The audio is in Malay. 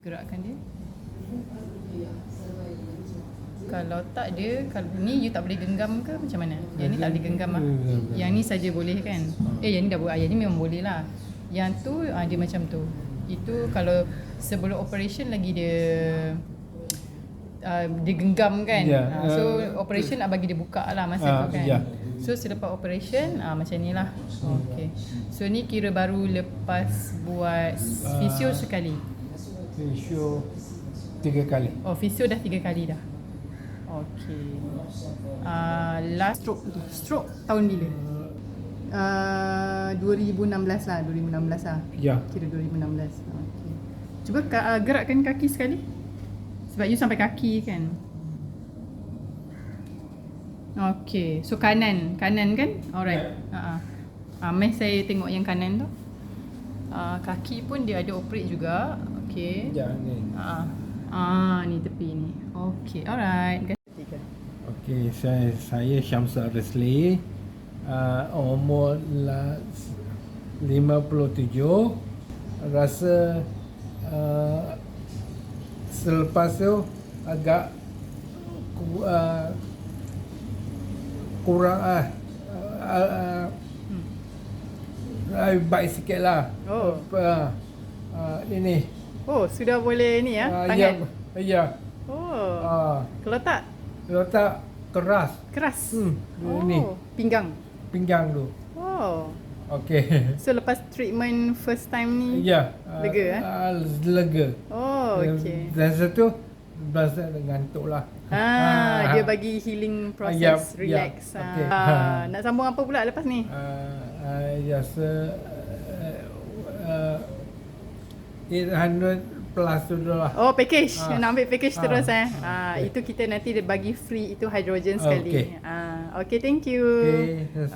gerakkan dia. Kalau tak dia kalau ni you tak boleh genggam ke? Macam mana? Yang ni tak boleh genggam ah yang ni saja boleh kan? Eh yang ni dah boleh. Ah, yang ni memang boleh lah. Yang tu ah, dia macam tu. Itu kalau sebelum operation lagi dia uh, dia genggam kan? Ya, Ah, so uh, operation nak bagi dia buka lah masa Ah, tu kan? ya. so selepas operation ah, macam ni lah. Okay. So ni kira baru lepas buat fisio Ah. sekali Ratio tiga kali. Oh, fisio dah tiga kali dah. Okay. Uh, last stroke tu. Stroke tahun bila? Uh, 2016 lah, 2016 lah. Ya. Kira 2016. Okay. Cuba uh, gerakkan kaki sekali. Sebab you sampai kaki kan. Okay. So kanan, kanan kan? Alright. Uh-uh. Uh, meh saya tengok yang kanan tu. Uh, kaki pun dia ada operate juga. Okay. Ya, ni. Ah, ah ni tepi ni. Okay, alright. Tiga. Okey, saya saya Syamsul Resli. Uh, umur lah 57. Rasa uh, selepas tu agak uh, kurang ah uh, uh, uh, baik sikit lah. Oh. Uh, uh, ini. Oh, sudah boleh ni ya, Ah, tangan. Ya. ya. Oh. Ah, Kalau tak kalau tak keras. keras. Hmm, Oh, ni pinggang. pinggang tu. Oh. Okey. So lepas treatment first time ni. Ya. ah, Lega, eh? ah, lega. Oh, okey. Dan satu berasa ngantuk lah. Ah, dia bagi healing process, Yap, relax. yap. Ah, Okey. ah, nak sambung apa pula lepas ni? Uh, I rasa uh, uh, 800 plus tu lah. Oh, package. Ah. Nak ambil package Ah. terus eh. Ah, Okey. itu kita nanti dia bagi free itu hydrogen sekali. Okey. Ah, okay, thank you. Okay.